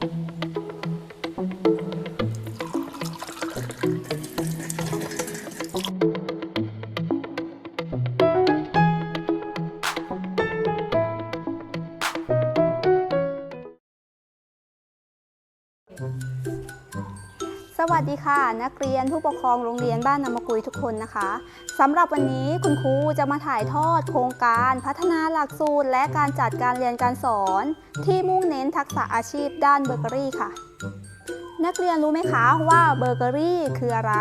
thank mm -hmm. you สวัสดีค่ะ นักเรียนผู้ปกครองโรงเรียนบ้านนามกุยทุกคนนะคะสำหรับวันนี้คุณครูจะมาถ่ายทอดโครงการพัฒนาหลักสูตร และการจัดการเรียนการสอน ที่มุ่งเน้นทักษะอาชีพด้านเบเกอรี่ค่ะ นักเรียนรู้ไหมคะว่าเบเกอรี่คืออะไร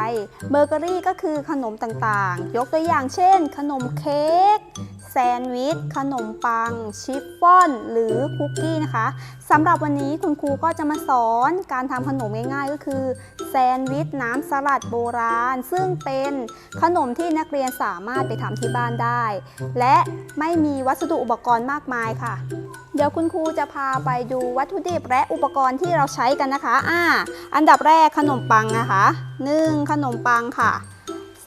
เบเกอรี่ก็คือขนมต่างๆ ยกตัวอย่างเช่น ขนมเค้ก แซนด์วิช ขนมปัง ชิฟฟ่อน หรือคุกกี้นะคะสำหรับวันนี้คุณครูก็จะมาสอนการทำขนมง่ายๆ ก็คือ แซนด์วิชน้ำสลัดโบราณ ซึ่งเป็นขนมที่นักเรียนสามารถไปทำที่บ้านได้ และไม่มีวัสดุอุปกรณ์มากมายค่ะ เดี๋ยวคุณครูจะพาไปดูวัตถุดิบและอุปกรณ์ที่เราใช้กันนะคะอ่าอันดับแรกขนมปังนะคะ 1. ขนมปังค่ะ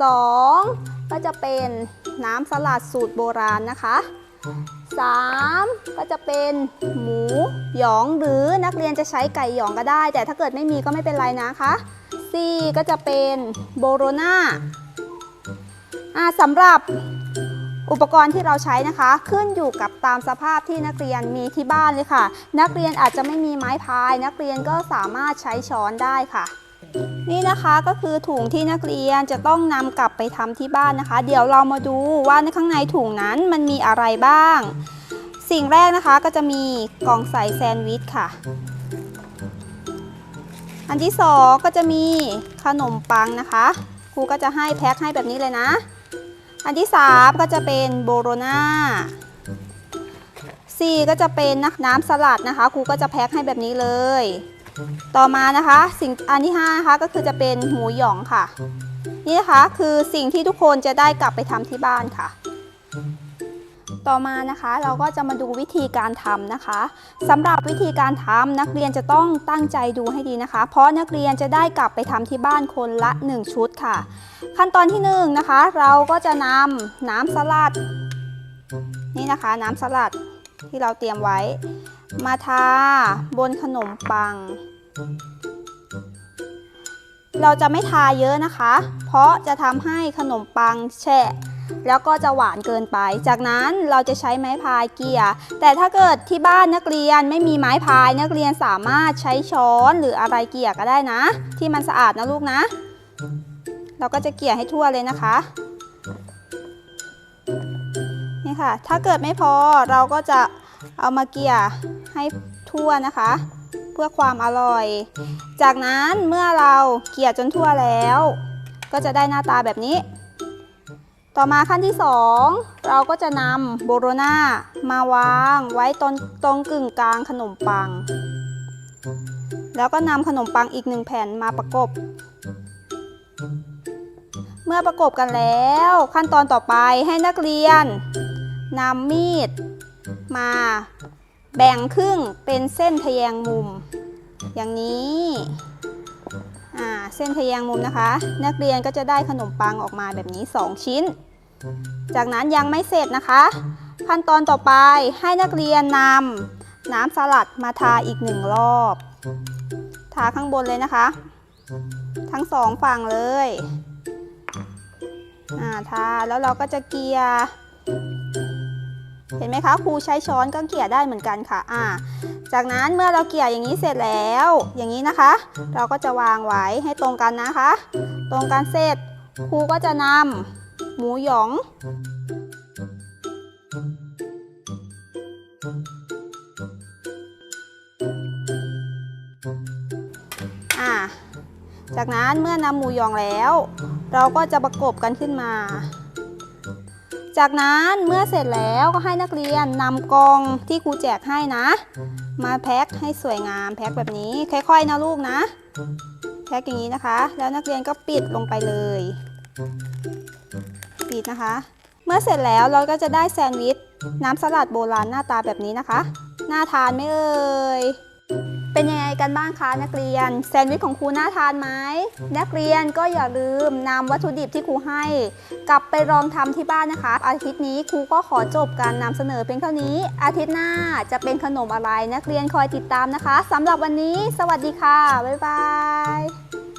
2. ก็จะเป็นน้ำสลัดสูตรโบราณนะคะ 3. ก็จะเป็นหมูหยองหรือนักเรียนจะใช้ไก่หยองก็ได้ แต่ถ้าเกิดไม่มีก็ไม่เป็นไรนะคะ 4. ก็จะเป็นโบโรนาอ่าสำหรับอุปกรณ์ที่เราใช้นะคะ ขึ้นอยู่กับตามสภาพที่นักเรียนมีที่บ้านเลยค่ะ นักเรียนอาจจะไม่มีไม้พาย นักเรียนก็สามารถใช้ช้อนได้ค่ะ นี่นะคะก็คือถุงที่นักเรียนจะต้องนำกลับไปทำที่บ้านนะคะ เดี๋ยวเรามาดูว่าในข้างในถุงนั้นมันมีอะไรบ้าง สิ่งแรกนะคะก็จะมีกล่องใส่แซนด์วิชค่ะ อันที่สองก็จะมีขนมปังนะคะครูก็จะให้แพ็คให้แบบนี้เลยนะ อันที่สามก็จะเป็นโบโรนาสี่ก็จะเป็นน้ำสลัดนะคะครูก็จะแพ็คให้แบบนี้เลย ต่อมานะคะสิ่งอันที่5นะคะก็คือจะเป็นหมูหยองค่ะ นี่นะคะคือสิ่งที่ทุกคนจะได้กลับไปทำที่บ้านค่ะ ต่อมานะคะเราก็จะมาดูวิธีการทำนะคะสำหรับวิธีการทำนักเรียนจะต้องตั้งใจดูให้ดีนะคะ เพราะนักเรียนจะได้กลับไปทำที่บ้านคนละ 1 ชุดค่ะ ขั้นตอนที่1นงนะคะ เราก็จะนำน้ำสลัด นี่นะคะ น้ำสลัดที่เราเตรียมไว้ มาทาบนขนมปัง เราจะไม่ทาเยอะนะคะ เพราะจะทำให้ขนมปังแฉะแล้วก็จะหวานเกินไป จากนั้นเราจะใช้ไม้พายเกี่ย แต่ถ้าเกิดที่บ้านนักเรียนไม่มีไม้พายนักเรียนสามารถใช้ช้อนหรืออะไรเกี่ยก็ได้นะ ที่มันสะอาดนะลูกนะ เราก็จะเกี่ยให้ทั่วเลยนะคะ นี่ค่ะ ถ้าเกิดไม่พอเราก็จะเอามาเกี่ย ให้ทั่วนะคะ เพื่อความอร่อย จากนั้นเมื่อเราเกี่ยจนทั่วแล้ว ก็จะได้หน้าตาแบบนี้ ต่อมาขั้นที่ 2 เราก็จะนำโบโรนามาวางไว้ตรงตรงกึ่งกลางขนมปัง แล้วก็นำขนมปังอีกหนึ่งแผ่นมาประกบเมื่อประกบกันแล้วขั้นตอนต่อไปให้นักเรียนนำมีดมา แบ่งครึ่งเป็นเส้นทะแยงมุม อย่างนี้อ่าเส้นทะแยงมุมนะคะ นักเรียนก็จะได้ขนมปังออกมาแบบนี้ 2 ชิ้น จากนั้นยังไม่เสร็จนะคะ ขั้นตอนต่อไปให้นักเรียนนำน้ำสลัดมาทาอีกหนึ่งรอบ ทาข้างบนเลยนะคะ ทั้งสองฝั่งเลยอ่าทาแล้วเราก็จะเกลีย เห็นไหมคะครูใช้ช้อนก็เกลี่ยได้เหมือนกันค่ะอ่าจากนั้นเมื่อเราเกลี่ยอย่างนี้เสร็จแล้ว อย่างนี้นะคะ เราก็จะวางไว้ให้ตรงกันนะคะ ตรงกันเสร็จครูก็จะนำหมูหยอง อ่า จากนั้นเมื่อนำหมูหยองแล้ว เราก็จะประกบกันขึ้นมา จากนั้นเมื่อเสร็จแล้วก็ให้นักเรียนนำกล่องที่ครูแจกให้นะ มาแพ็คให้สวยงามแพ็คแบบนี้ค่อยๆนะลูกนะ แพ็คอย่างนี้นะคะ แล้วนักเรียนก็ปิดลงไปเลย ปิดนะคะ เมื่อเสร็จแล้วเราก็จะได้แซนด์วิชน้ำสลัดโบราณหน้าตาแบบนี้นะคะ น่าทานไหมเอ่ยเป็นยังไง กันบ้างคะนักเรียน แซนด์วิชของครูน่าทานไหมนักเรียนก็อย่าลืมนำวัตถุดิบที่ครูให้ กลับไปลองทำที่บ้านนะคะ อาทิตย์นี้ครูก็ขอจบการนำเสนอเพียงเท่านี้ อาทิตย์หน้าจะเป็นขนมอะไร นักเรียนคอยติดตามนะคะสำหรับวันนี้ สวัสดีค่ะบ๊ายบาย